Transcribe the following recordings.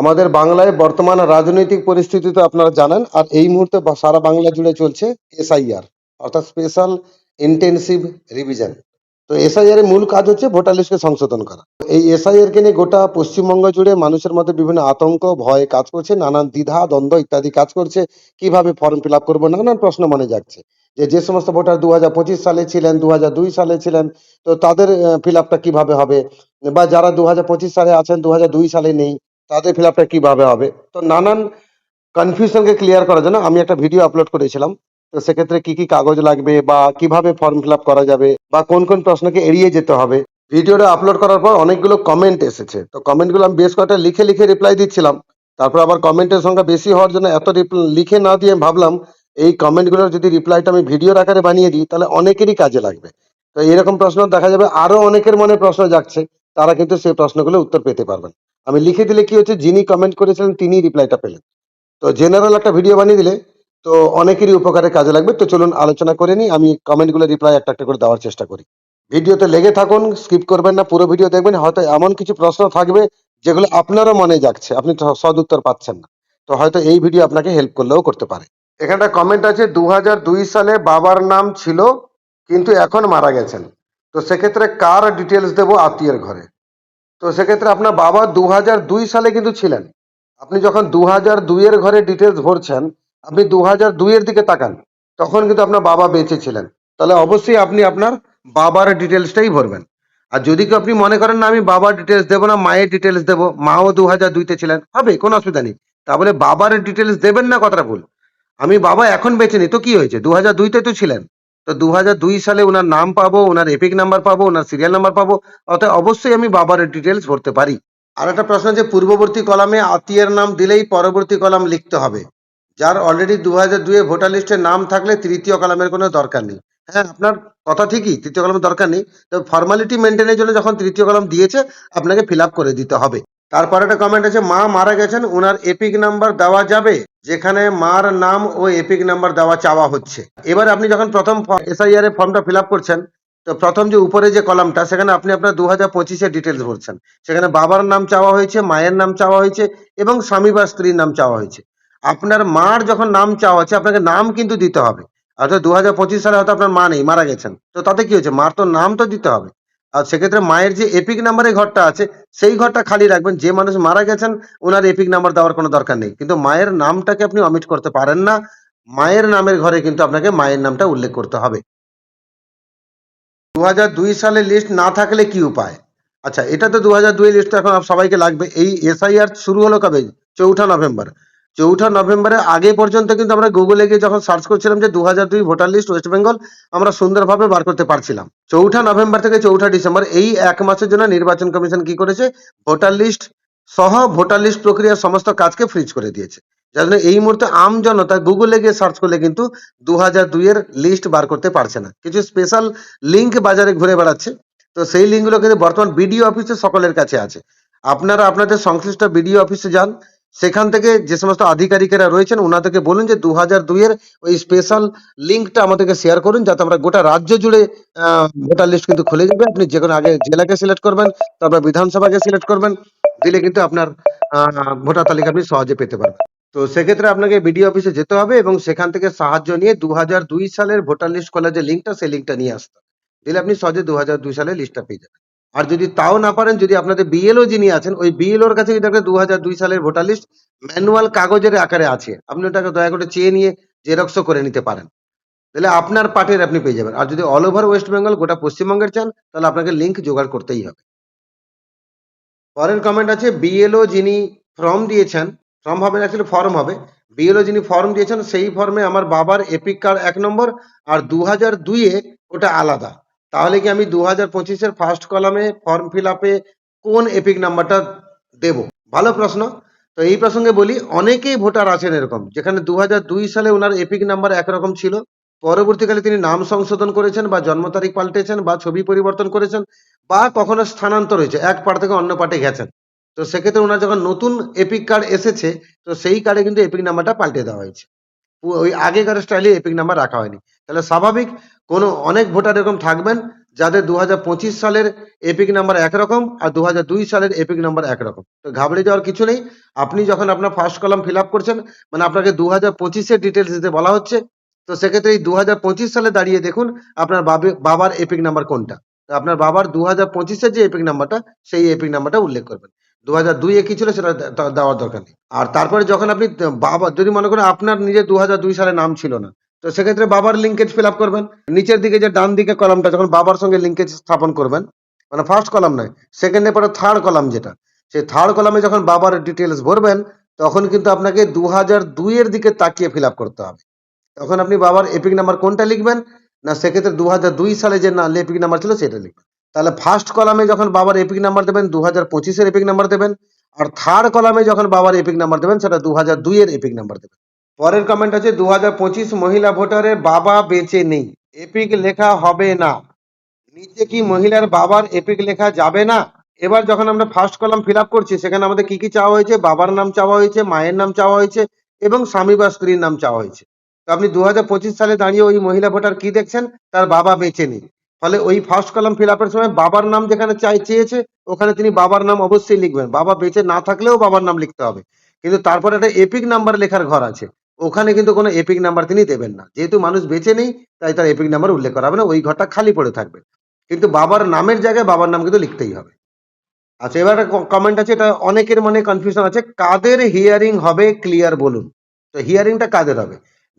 আমাদের বাংলায় বর্তমান রাজনৈতিক পরিস্থিতি তো আপনারা জানেন, আর এই মুহূর্তে সারা বাংলা জুড়ে চলছে এসআইআর, অর্থাৎ স্পেশাল ইন্টেনসিভ রিভিশন। তো এসআইআর এর মূল কাজ হচ্ছে ভোটার লিস্টকে সংশোধন করা। এই এসআইআর কে নিয়ে গোটা পশ্চিমবঙ্গ জুড়ে মানুষের মধ্যে বিভিন্ন আতঙ্ক, ভয় কাজ করছে, নানান দ্বিধা, দ্বন্দ্ব ইত্যাদি কাজ করছে। কীভাবে ফর্ম ফিল আপ করব, নানান প্রশ্ন মনে যাচ্ছে যে যে সমস্ত ভোটার দু হাজার পঁচিশ সালে ছিলেন দু হাজার দুই সালে ছিলেন, তো তাদের ফিল আপটা কীভাবে হবে? বা যারা দু হাজার পঁচিশ সালে আছেন দু হাজার দুই সালে নেই তাদের ফিল আপটা কীভাবে হবে? তো নানান কনফিউশনকে ক্লিয়ার করার জন্য আমি একটা ভিডিও আপলোড করেছিলাম। তো সেক্ষেত্রে কি কি কাগজ লাগবে বা কীভাবে ফর্ম ফিল আপ করা যাবে বা কোন কোন প্রশ্নকে এড়িয়ে যেতে হবে? ভিডিওটা আপলোড করার পর অনেকগুলো কমেন্ট এসেছে। তো কমেন্টগুলো আমি বেশ কয়েকটা লিখে লিখে রিপ্লাই দিচ্ছিলাম। তারপর আবার কমেন্টের সংখ্যা বেশি হওয়ার জন্য এত লিখে না দিয়ে ভাবলাম, এই কমেন্টগুলোর যদি রিপ্লাইটা আমি ভিডিওর আকারে বানিয়ে দিই, তাহলে অনেকেরই কাজে লাগবে। তো এরকম প্রশ্ন দেখা যাবে, আরও অনেকের মনে প্রশ্ন যাচ্ছে তারা কিন্তু সেই প্রশ্নগুলো উত্তর পেতে পারবেন। আমি লিখে দিলে কি হচ্ছে, যিনি কমেন্ট করেছিলেন তিনি রিপ্লাইটা পেলেন। তো জেনারেল একটা ভিডিও বানিয়ে দিলে, তো অনেকেরই উপকারে কাজে লাগবে। তো চলুন আলোচনা করে নিই, আমি কমেন্টগুলো রিপ্লাই একটা একটা করে দেওয়ার চেষ্টা করি। ভিডিওতে লেগে থাকুন স্কিপ করবেন না, পুরো ভিডিও দেখবেন। হয়তো এমন কিছু প্রশ্ন থাকবে যেগুলো আপনারও মনে যাচ্ছে আপনি সদ উত্তর পাচ্ছেন না। তো হয়তো এই ভিডিও আপনাকে হেল্প করলেও করতে পারে। এখানটা কমেন্ট আছে দু সালে বাবার নাম ছিল, কিন্তু এখন মারা গেছেন। তো সেক্ষেত্রে কার ডিটেলস দেবো আত্মীয়ের ঘরে? তো সেক্ষেত্রে আপনার বাবা দু দুই সালে কিন্তু ছিলেন। আপনি যখন দু হাজার দুইয়ের ঘরে ডিটেলস ভরছেন, আপনি দু হাজার দুইয়ের দিকে তাকান, তখন কিন্তু আপনার বাবা বেঁচে ছিলেন। তাহলে অবশ্যই আপনি আপনার বাবার ডিটেলসটাই ভরবেন। আর যদি কেউ আপনি মনে করেন, না, আমি বাবার ডিটেলস দেবো না, মায়ের ডিটেলস দেবো, মাও দু হাজার দুইতে ছিলেন, হবে, কোনো অসুবিধা নেই। তাহলে বাবার ডিটেলস দেবেন না, কথাটা ভুল। আমি বাবা এখন বেঁচে নেই, তো কি হয়েছে? দু হাজার দুইতে তো ছিলেন। তো দু হাজার দুই সালে ওনার নাম পাবো, ওনার এপিক নাম্বার পাবো, ওনার সিরিয়াল নাম্বার পাবো অর্থাৎ অবশ্যই আমি বাবার ডিটেলস ভরতে পারি। আর একটা প্রশ্ন যে পূর্ববর্তী কলামে আত্মীয়ের নাম দিলেই পরবর্তী কলাম লিখতে হবে। যার অলরেডি দু হাজার দুয়ে ভোটার লিস্টে নাম থাকলে তৃতীয় কলামের কোনো দরকার নেই। হ্যাঁ আপনার কথা ঠিকই, তৃতীয় কলামের দরকার নেই। তবে ফর্মালিটি মেনটেনের জন্য যখন তৃতীয় কলাম দিয়েছে, আপনাকে ফিল করে দিতে হবে। তারপর একটা কমেন্ট আছে, মা মারা গেছেন ওনার এপিক নাম্বার দেওয়া যাবে? যেখানে মার নাম ও এপিক নাম্বার দেওয়া চাওয়া হচ্ছে। এবার আপনি যখন প্রথম এসআইআর এর ফর্মটা ফিল করছেন, তো প্রথম যে উপরে যে কলামটা সেখানে আপনি আপনার দু হাজার পঁচিশের ডিটেলস ভরছেন। সেখানে বাবার নাম চাওয়া হয়েছে, মায়ের নাম চাওয়া হয়েছে এবং স্বামী বা স্ত্রীর নাম চাওয়া হয়েছে। আপনার মার যখন নাম চাওয়া হচ্ছে, আপনাকে নাম কিন্তু দিতে হবে। অর্থাৎ দু হাজার পঁচিশ সালে হয়তো আপনার মা নেই, মারা গেছেন। তো তাতে কি হয়েছে? মার তো নাম তো দিতে হবে। সেক্ষেত্রে মায়ের যে এপিক নাম্বারের ঘরটা আছে, সেই ঘরটা খালি রাখবেন। যে মানুষ মারা গেছেন ওনার এপিক নাম্বার দেওয়ার কোনো দরকার নেই। কিন্তু মায়ের নামটাকে আপনি অমিট করতে পারেন না। মায়ের নামের ঘরে কিন্তু আপনাকে মায়ের নামটা উল্লেখ করতে হবে। দু হাজার দুই সালে লিস্ট না থাকলে কি উপায়? আচ্ছা এটা তো দু হাজার দুই লিস্ট এখন সবাইকে লাগবে। এই এসআইআর শুরু হলো কবে? চৌঠা নভেম্বর। চৌঠা নভেম্বরের আগে পর্যন্ত কিন্তু আমরা গুগলে গিয়ে যখন সার্চ করছিলাম যে দু হাজার দুই ভোটার লিস্ট ওয়েস্ট বেঙ্গল আমরা সুন্দরভাবে বার করতে পারছিলাম। চৌঠা নভেম্বর থেকে চৌঠা ডিসেম্বর, এই এক মাসের জন্য নির্বাচন কমিশন কি করেছে? ভোটার লিস্ট সহ ভোটার লিস্ট প্রক্রিয়ার সমস্ত কাজকে ফ্রিজ করে দিয়েছে। যার জন্য এই মুহূর্তে আম জনতা গুগলে গিয়ে সার্চ করলে কিন্তু দু হাজার দুইয়ের লিস্ট বার করতে পারছে না। কিছু স্পেশাল লিঙ্ক বাজারে ঘুরে বেড়াচ্ছে। তো সেই লিঙ্কগুলো কিন্তু বর্তমান বিডিও অফিসে সকলের কাছে আছে। আপনারা আপনাদের সংশ্লিষ্ট বিডিও অফিসে যান। সেখান থেকে যে সমস্ত আধিকারিকেরা রয়েছেন ওনাদেরকে বলুন যে দু হাজার দুইয়ের ওই স্পেশাল লিঙ্কটা আমাদেরকে শেয়ার করুন, যাতে আমরা গোটা রাজ্য জুড়ে ভোটার লিস্ট কিন্তু খুলে যাবে। আপনি যে কোনো আগে জেলাকে সিলেক্ট করবেন, তারপর বিধানসভাকে সিলেক্ট করবেন, দিলে কিন্তু আপনার ভোটার তালিকা আপনি সহজে পেতে পারবেন। তো সেক্ষেত্রে আপনাকে বিডিও অফিসে যেতে হবে এবং সেখান থেকে সাহায্য নিয়ে দু হাজার দুই সালের ভোটার লিস্ট খোলার যে লিঙ্কটা সেই লিঙ্কটা নিয়ে আসতে দিলে আপনি সহজে দু হাজার দুই সালের লিস্টটা পেয়ে যাবেন। আর যদি তাও না পারেন, যদি আপনাদের বিএলও যিনি আছেন, ওই বিএলওর কাছে আপনার দু হাজার দুই সালের ভোটার লিস্ট ম্যানুয়াল কাগজের আকারে আছে, আপনি ওটাকে দয়া করে চেয়ে নিয়ে জেরক্সও করে নিতে পারেন। তাহলে আপনার পার্টের আপনি পেয়ে যাবেন। আর যদি অল ওভার ওয়েস্ট বেঙ্গল গোটা পশ্চিমবঙ্গের চান, তাহলে আপনাকে লিঙ্ক জোগাড় করতেই হবে। পরের কমেন্ট আছে বিএলও যিনি ফর্ম দিয়েছেন ফর্ম হবে অ্যাকচুয়ালি ফর্ম হবে। বিএলও যিনি ফর্ম দিয়েছেন, সেই ফর্মে আমার বাবার এপিক কার্ড এক নম্বর, আর দু হাজার দুইয়ে ওটা আলাদা। তাহলে কি আমি দু হাজার পঁচিশের ফার্স্ট কলামে ফর্ম ফিল আপে কোন এপিক নাম্বারটা দেব? ভালো প্রশ্ন। তো এই প্রসঙ্গে বলি, অনেকেই ভোটার আছেন এরকম, যেখানে দু সালে ওনার এপিক নাম্বার একরকম ছিল। পরবর্তীকালে তিনি নাম সংশোধন করেছেন বা জন্ম তারিখ পাল্টেছেন বা ছবি পরিবর্তন করেছেন বা কখনো স্থানান্তর হয়েছে, এক পার্ট থেকে অন্য পার্টে গেছেন। তো সেক্ষেত্রে ওনার যখন নতুন এপিক কার্ড এসেছে, তো সেই কার্ডে কিন্তু এপিক নাম্বারটা পাল্টে দেওয়া হয়েছে। ওই আগেকার স্টাইলে এপিক নাম্বার রাখা হয়নি। তাহলে স্বাভাবিক কোনো অনেক ভোটার এরকম থাকবেন যাদের দু হাজার পঁচিশ সালের এপিক নাম্বার একরকম আর দু হাজার দুই সালের এপিক নাম্বার একরকম। তো ঘাবড়ে যাওয়ার কিছু নেই। আপনি যখন আপনার ফার্স্ট কলাম ফিল করছেন মানে আপনাকে দু হাজার পঁচিশের ডিটেলস দিতে বলা হচ্ছে, তো সেক্ষেত্রে এই দু হাজার পঁচিশ সালে দাঁড়িয়ে দেখুন আপনার বাবার এপিক নাম্বার কোনটা। আপনার বাবার দু হাজার পঁচিশের যে এপিক নাম্বারটা, সেই এপিক নাম্বারটা উল্লেখ করবেন। দু হাজার দুইয়ে কি ছিল সেটা দেওয়ার দরকার নেই। আর তারপরে যখন আপনি, বাবা, যদি মনে করেন আপনার নিজের দু হাজার দুই সালে নাম ছিল না তো সেক্ষেত্রে বাবার লিঙ্কেজ ফিল করবেন। নিচের দিকে যে ডান দিকে কলামটা যখন বাবার সঙ্গে লিঙ্কেজ স্থাপন করবেন মানে ফার্স্ট কলাম নয় সেকেন্ডে পরে থার্ড কলাম যেটা, সেই থার্ড কলামে যখন বাবার ডিটেলস ভরবেন, তখন কিন্তু আপনাকে দু হাজার দুইয়ের দিকে তাকিয়ে ফিল করতে হবে। তখন আপনি বাবার এপিক নাম্বার কোনটা লিখবেন, না সেক্ষেত্রে দু হাজার দুই সালে যে না এপিক নাম্বার ছিল সেটা লিখবেন। তাহলে ফার্স্ট কলামে যখন বাবার এপিক নাম্বার দেবেন দু হাজার পঁচিশের এপিক নাম্বার দেবেন, আর থার্ড কলামে যখন বাবার এপিক নাম্বার দেবেন, সেটা দু হাজার দুইয়ের এপিক নাম্বার দেবেন। পরের কমেন্ট আছে দু হাজার পঁচিশ মহিলা ভোটারের বাবা বেঁচে নেই, এপিক লেখা হবে না। নিচে কি মহিলার বাবার এপিক লেখা যাবে না? এবার যখন আমরা ফার্স্ট কলাম ফিল করছি, সেখানে আমাদের কি কি চাওয়া হয়েছে? বাবার নাম চাওয়া হয়েছে, মায়ের নাম চাওয়া হয়েছে এবং স্বামী বা স্ত্রীর নাম চাওয়া হয়েছে। তো আপনি দু হাজার পঁচিশ সালে দাঁড়িয়ে ওই মহিলা ভোটার কি দেখছেন? তার বাবা বেঁচে নেই। ফলে ওই ফার্স্ট কলাম ফিল আপের সময় বাবার নাম যেখানে চাই, চেয়েছে, ওখানে তিনি বাবার নাম অবশ্যই লিখবেন। বাবা বেঁচে না থাকলেও বাবার নাম লিখতে হবে। কিন্তু তারপরে একটা এপিক নাম্বার লেখার ঘর আছে। ওখানে কিন্তু কোনো এপিক নাম্বার তিনি দেবেন না। যেহেতু মানুষ বেঁচে নেই, তাই তার এপিক নাম্বার উল্লেখ করা হবে না। ওই ঘরটা খালি পড়ে থাকবে। কিন্তু বাবার নামের জায়গায় বাবার নাম কিন্তু লিখতেই হবে। আচ্ছা এবার কমেন্ট আছে, এটা অনেকের মনে কনফিউশন আছে। কাদের হিয়ারিং হবে? ক্লিয়ার বলুন। তো হিয়ারিংটা কাদের হবে?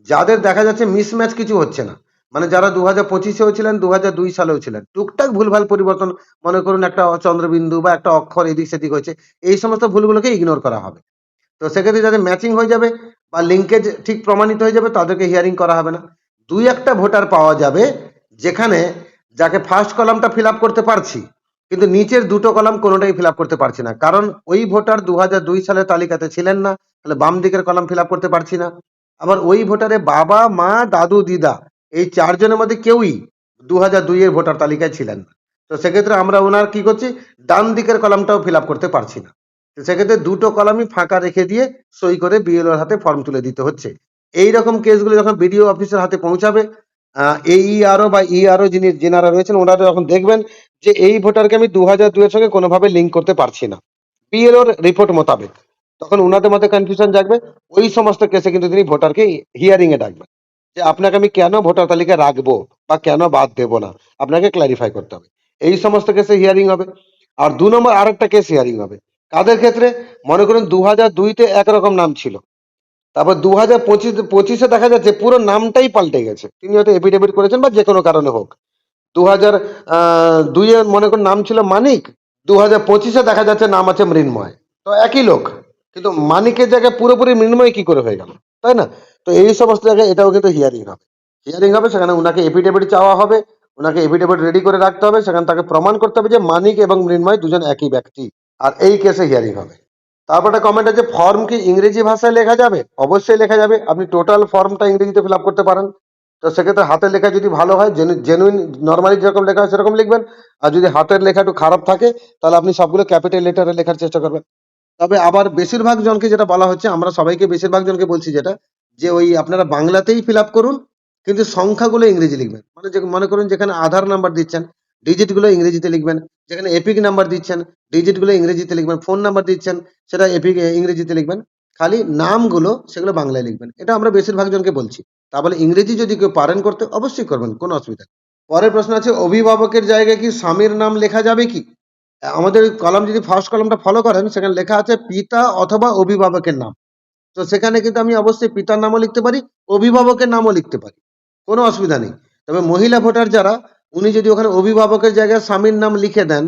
যাদের দেখা যাচ্ছে মিসম্যাচ কিছু হচ্ছে না। মানে যারা দু হাজার পঁচিশেও ছিলেন দু হাজার দুই সালেও ছিলেন। টুকটাক ভুলভাল পরিবর্তন, মনে করুন একটা চন্দ্রবিন্দু বা একটা অক্ষর এদিক সেদিক হয়েছে। এই সমস্ত ভুলগুলোকে ইগনোর করা হবে। তো সেক্ষেত্রে যাদের ম্যাচিং হয়ে যাবে বা লিঙ্কেজ ঠিক প্রমাণিত হয়ে যাবে, তাদেরকে হিয়ারিং করা হবে না। দুই একটা ভোটার পাওয়া যাবে, যেখানে যাকে ফার্স্ট কলামটা ফিল করতে পারছি, কিন্তু নিচের দুটো কলাম কোনোটাই ফিল করতে পারছি না। কারণ ওই ভোটার দু সালের তালিকাতে ছিলেন না, তাহলে বাম দিকের কলাম ফিল করতে পারছি না। আবার ওই ভোটারে বাবা, মা, দাদু, দিদা, এই চারজনের মধ্যে কেউই দু হাজার দুইয়ের ভোটার তালিকায় ছিলেন না। তো সেক্ষেত্রে আমরা ওনার কি করছি? ডান দিকের কলামটাও ফিল করতে পারছি না। সেক্ষেত্রে দুটো কলামই ফাঁকা রেখে দিয়ে সই করে বিএলওর হাতে ফর্ম তুলে দিতে হচ্ছে। এই রকম কেসগুলো যখন বিডিও অফিসের হাতে পৌঁছাবে এইআরও বা ইআরও যিনি, যেনারা রয়েছেন, ওনারা যখন দেখবেন যে এই ভোটারকে আমি দু হাজার দুইয়ের সঙ্গে কোনোভাবে লিঙ্ক করতে পারছি না। বিএলওর রিপোর্ট মোতাবেক। তখন ওনাদের মধ্যে কনফিউশন জাগবে, ওই সমস্ত কেসে কিন্তু তিনি ভোটারকে হিয়ারিং এ ডাকবেন। যে আপনাকে আমি কেন ভোটার তালিকায় রাখব বা কেন বাদ দেবো না? আপনাকে ক্ল্যারিফাই করতে হবে। এই সমস্ত কেসে হিয়ারিং হবে। আর দু নম্বর আরেকটা কেস হিয়ারিং হবে। কাদের ক্ষেত্রে? মনে করুন দু হাজার দুইতে একরকম নাম ছিল। তারপর দু হাজার পঁচিশ, পঁচিশে দেখা যাচ্ছে পুরো নামটাই পাল্টে গেছে। তিনি হয়তো এফিডেভিট করেছেন বা যে কোনো কারণে হোক। দু হাজার দুইয়ে মনে করুন নাম ছিল মানিক দু হাজার পঁচিশে দেখা যাচ্ছে নাম আছে মৃন্ময়। তো একই লোক, কিন্তু মানিকের জায়গায় পুরোপুরি মৃন্ময় কি করে হয়ে গেল? তাই না? তো এই সমস্ত জায়গায় এটাও কিন্তু হিয়ারিং হবে। হিয়ারিং হবে, সেখানে ওনাকে এফিডেভিট চাওয়া হবে ওনাকে এফিডেভিট রেডি করে রাখতে হবে, সেখানে তাকে প্রমাণ করতে হবে যে মানিক এবং মৃন্ময় দুজন একই ব্যক্তি। আর এই কেসে হিয়ারিং হবে। তারপর একটা কমেন্ট আছে ফর্ম কি ইংরেজি ভাষায় লেখা যাবে? অবশ্যই লেখা যাবে। আপনি টোটাল ফর্মটা ইংরেজিতে ফিল করতে পারেন। তো সেক্ষেত্রে হাতের লেখা যদি ভালো হয় জেনুইন নর্মালি যেরকম লেখা হয় সেরকম লিখবেন। আর যদি হাতের লেখা একটু খারাপ থাকে, তাহলে আপনি সবগুলো ক্যাপিটাল লেটারে লেখার চেষ্টা করবেন। তবে আবার বেশিরভাগ জনকে যেটা বলা হচ্ছে, আমরা সবাইকে বেশিরভাগ জনকে বলছি যেটা, যে ওই আপনারা বাংলাতেই ফিল করুন, কিন্তু সংখ্যাগুলো ইংরেজি লিখবেন। মানে যে মনে করুন যেখানে আধার নাম্বার দিচ্ছেন ডিজিটগুলো ইংরেজিতে লিখবেন, যেখানে এপিক নাম্বার দিচ্ছেন ডিজিটগুলো ইংরেজিতে লিখবেন ফোন নাম্বার দিচ্ছেন, সেটা এপিক ইংরেজিতে লিখবেন, খালি নামগুলো সেগুলো বাংলায় লিখবেন। এটা আমরা বেশিরভাগ জনকে বলছি। তা বলে ইংরেজি যদি কেউ পারেন করতে, অবশ্যই করবেন, কোনো অসুবিধা পরের প্রশ্ন আছে, অভিভাবকের জায়গায় কি স্বামীর নাম লেখা যাবে কি? আমাদের কলাম যদি ফার্স্ট কলামটা ফলো করেন, সেখানে লেখা আছে পিতা অথবা অভিভাবকের নাম। তো সেখানে কিন্তু আমি অবশ্যই পিতার নামও লিখতে পারি, অভিভাবকের নামও লিখতে পারি। কোনো অসুবিধা নেই। তবে মহিলা ভোটার যারা উনি যদি ওখানে অভিভাবকের জায়গায় স্বামীর নাম লিখে দেন,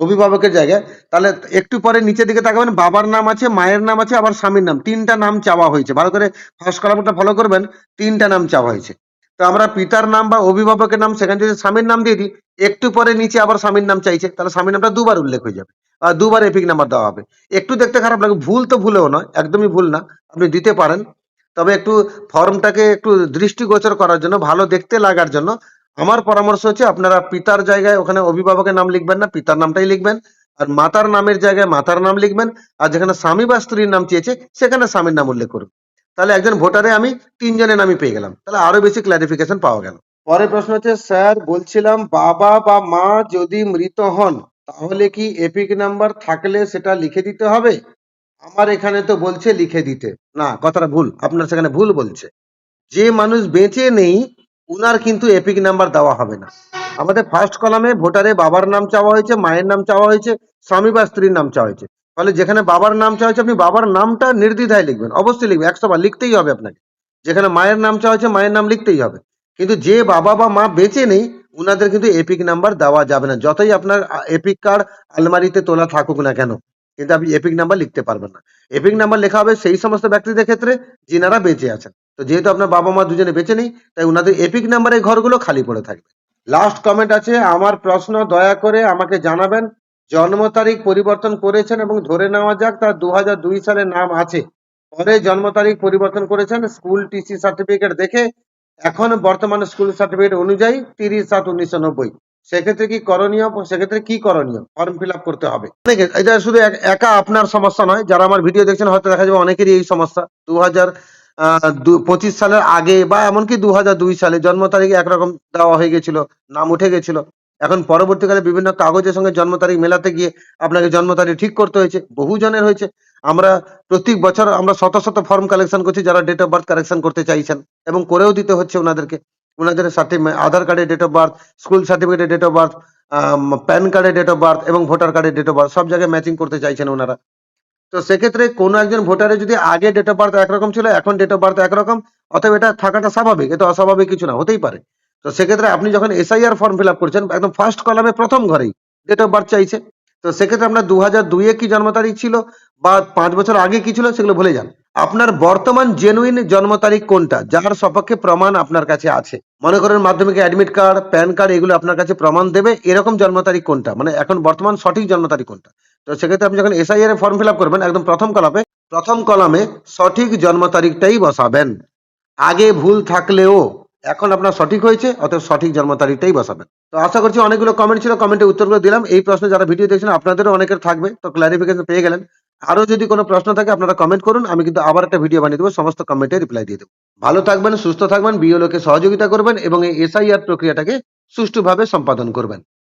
অভিভাবকের জায়গায়, তাহলে একটু পরে নিচের দিকে তাকাবেন, বাবার নাম আছে, মায়ের নাম আছে, আবার স্বামীর নাম। তিনটা নাম চাওয়া হয়েছে। ভালো করে ফার্স্ট কলামটা ফলো করবেন, তিনটা নাম চাওয়া হয়েছে। তো আমরা পিতার নাম বা অভিভাবকের নাম সেখানে যদি স্বামীর নাম দিয়ে দিই, একটু পরে নিচে আবার স্বামীর নাম চাইছে, তাহলে স্বামীর নামটা দুবার উল্লেখ হয়ে যাবে। আর দুবার এপিক নাম্বার দেওয়া হবে। একটু দেখতে খারাপ লাগে, ভুল তো ভুলেও নয়, একদমই ভুল না, আপনি দিতে পারেন। তবে একটু ফর্মটাকে একটু দৃষ্টিগোচর করার জন্য, ভালো দেখতে লাগার জন্য আমার পরামর্শ হচ্ছে আপনারা পিতার জায়গায় ওখানে অভিভাবকের নাম লিখবেন না, পিতার নামটাই লিখবেন। আর মাতার নামের জায়গায় মাতার নাম লিখবেন, আর যেখানে স্বামী বা স্ত্রীর নাম চেয়েছে, সেখানে স্বামীর নাম উল্লেখ করুন। তাহলে একজন ভোটারে আমি তিনজনের নামই পেয়ে গেলাম। তাহলে আরও বেশি ক্লারিফিকেশন পাওয়া গেল। পরের প্রশ্ন হচ্ছে, স্যার, বলছিলাম বাবা বা মা যদি মৃত হন, তাহলে কি এপিক নাম্বার থাকলে সেটা লিখে দিতে হবে? আমার এখানে তো বলছে লিখে দিতে। না, কথাটা ভুল। আপনার সেখানে ভুল বলছে। যে মানুষ বেঁচে নেই উনার কিন্তু এপিক নাম্বার দেওয়া হবে না। আমাদের ফার্স্ট কলামে ভোটারে বাবার নাম চাওয়া হয়েছে, মায়ের নাম চাওয়া হয়েছে, স্বামী বা স্ত্রীর নাম চাওয়া হয়েছে। ফলে যেখানে বাবার নাম চাওয়া হয়েছে, আপনি বাবার নামটা নির্দ্বিধায় লিখবেন। অবশ্যই লিখবেন, একশো বার লিখতেই হবে আপনাকে। যেখানে মায়ের নাম চাওয়া হয়েছে, মায়ের নাম লিখতেই হবে। কিন্তু যে বাবা বা মা বেঁচে নেই, উনাদের কিন্তু এপিক নাম্বার দেওয়া যাবে না। যতই আপনার এপিক কার্ড আলমারিতে তোলা থাকুক না কেন, কিন্তু আপনি এপিক নাম্বার লিখতে পারবেন না। এপিক নাম্বার লেখা হবে সেই সমস্ত ব্যক্তিদের ক্ষেত্রে, যিনারা বেঁচে আছেন। তো যেহেতু আপনার বাবা মা দুজনে বেঁচে নেই, তাই উনাদের এপিক নাম্বারের ঘরগুলো খালি পড়ে থাকবে। লাস্ট কমেন্ট আছে, আমার প্রশ্ন দয়া করে আমাকে জানাবেন। জন্ম তারিখ পরিবর্তন করেছেন এবং ধরে নেওয়া যাক তার দু সালের নাম আছে। পরে জন্ম তারিখ পরিবর্তন করেছেন, স্কুল টিসি সার্টিফিকেট দেখে এখন বর্তমানে স্কুল সার্টিফিকেট অনুযায়ী তিরিশ সাত উনিশশো নব্বই। সেক্ষেত্রে কি করণীয়? সেক্ষেত্রে কি করণীয়? ফর্ম ফিল করতে হবে। এটা শুধু এক- একা আপনার সমস্যা নয়, যারা আমার ভিডিও দেখছেন, হয়তো দেখা যাবে অনেকেরই এই সমস্যা। দু হাজার পঁচিশ সালের আগে বা এমনকি দু দুই সালে জন্ম তারিখ একরকম দেওয়া হয়ে গেছিল, নাম উঠে গেছিল। এখন পরবর্তীকালে বিভিন্ন কাগজের সঙ্গে জন্ম তারিখ মেলাতে গিয়ে আপনাকে জন্ম তারিখ ঠিক করতে হয়েছে বহু জনের হয়েছে। আমরা প্রত্যেক বছর আমরা শত শত ফর্ম কালেকশন করছি যারা ডেট অফ বার্থ কালেকশন করতে চাইছেন এবং করেও দিতে হচ্ছে ওনাদেরকে। ওনাদের সার্টিফিকেট আধার কার্ডের ডেট অফ বার্থ স্কুল সার্টিফিকেটের ডেট অফ বার্থ প্যান কার্ডের ডেট অফ বার্থ এবং ভোটার কার্ডের ডেট অফ বার্থ সব জায়গায় ম্যাচিং করতে চাইছেন ওনারা। তো সেক্ষেত্রে কোনো একজন ভোটারের যদি আগে ডেট অফ বার্থ একরকম ছিল, এখন ডেট অফ বার্থ একরকম, অতএব এটা থাকাটা স্বাভাবিক, এটা অস্বাভাবিক কিছু না, হতেই পারে। তো সেক্ষেত্রে আপনি যখন এসআইআর ফর্ম ফিল আপ করছেন, একদম ফার্স্ট কলামে প্রথম ঘরেই ডেট অফ বার্থ চাইছে, তো সেক্ষেত্রে আপনার দু হাজার দুইয়ে কি জন্ম তারিখ ছিল, বা পাঁচ বছর আগে কি ছিল, সেগুলো ভুলে যান। আপনার বর্তমান জেনুইন জন্ম তারিখ কোনটা, যার সপক্ষে প্রমাণ আপনার কাছে আছে। মনে করেন মাধ্যমিকে অ্যাডমিট কার্ড প্যান কার্ড এগুলো আপনার কাছে প্রমাণ দেবে, এরকম জন্ম তারিখ কোনটা মানে এখন বর্তমান সঠিক জন্ম তারিখ কোনটা। তো সেক্ষেত্রে আপনি যখন এসআইআর ফর্ম ফিল করবেন, একদম প্রথম কলামে প্রথম কলামে সঠিক জন্ম তারিখটাই বসাবেন। আগে ভুল থাকলেও এখন আপনার সঠিক হয়েছে, অতএব সঠিক জন্ম তারিখটাই বসাবেন। তো আশা করছি অনেকগুলো কমেন্ট ছিল কমেন্টে উত্তরগুলো দিলাম। এই প্রশ্ন যারা ভিডিও দেখছেন, আপনাদেরও অনেকের থাকবে, তো ক্লারিফিকেশন পেয়ে গেলেন। আরও যদি কোনো প্রশ্ন থাকে, আপনারা কমেন্ট করুন, আমি কিন্তু আবার একটা ভিডিও বানিয়ে দেবো, সমস্ত কমেন্টে রিপ্লাই দিয়ে দেবো। ভালো থাকবেন, সুস্থ থাকবেন বিওলোকে সহযোগিতা করবেন এবং এই এসআইআর প্রক্রিয়াটাকে সুষ্ঠুভাবে সম্পাদন করবেন।